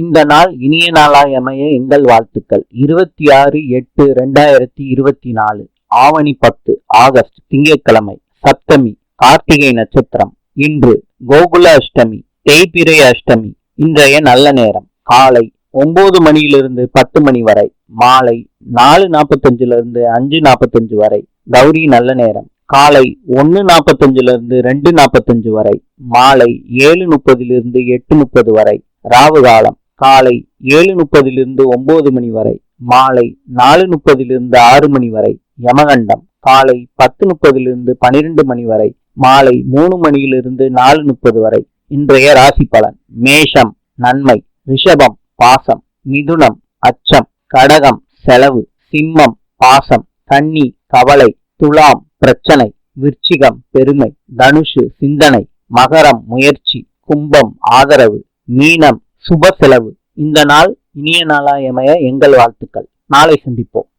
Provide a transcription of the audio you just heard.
இந்த நாள் இனிய நாளாய் அமைய எங்கள் வாழ்த்துக்கள். இருபத்தி ஆறு எட்டு ரெண்டாயிரத்தி இருபத்தி நாலு ஆவணி பத்து ஆகஸ்ட் திங்கட்கிழமை சப்தமி கார்த்திகை நட்சத்திரம். இன்று கோகுல அஷ்டமி தேய்பிரை அஷ்டமி இன்றைய நல்ல நேரம். காலை ஒன்பது மணியிலிருந்து பத்து மணி வரை மாலை நாலு நாற்பத்தஞ்சுல இருந்து அஞ்சு நாற்பத்தஞ்சு வரை கௌரி நல்ல நேரம். காலை ஒன்று நாற்பத்தஞ்சுல இருந்து ரெண்டு நாற்பத்தஞ்சு வரை மாலை ஏழு முப்பதிலிருந்து எட்டு முப்பது வரை ராவு காலம். காலை ஏழு முப்பதிலிருந்து ஒன்பது மணி வரை மாலை நாலு முப்பதிலிருந்து ஆறு மணி வரை யமகண்டம் காலை பத்து முப்பதிலிருந்து பனிரெண்டு மணி வரை மாலை மூணு மணியிலிருந்து நாலு முப்பது வரை இன்றைய ராசி பலன். மேஷம் நன்மை ரிஷபம் பாசம் மிதுனம் அச்சம் கடகம் செலவு சிம்மம் பாசம் கன்னி கவலை துலாம் பிரச்சனை விருச்சிகம் பெருமை தனுஷு சிந்தனை மகரம் முயற்சி கும்பம் ஆதரவு மீனம் சுப செலவு. இந்த நாள் இனிய நாளாயமைய எங்கள் வாழ்த்துக்கள். நாளை சந்திப்போம்.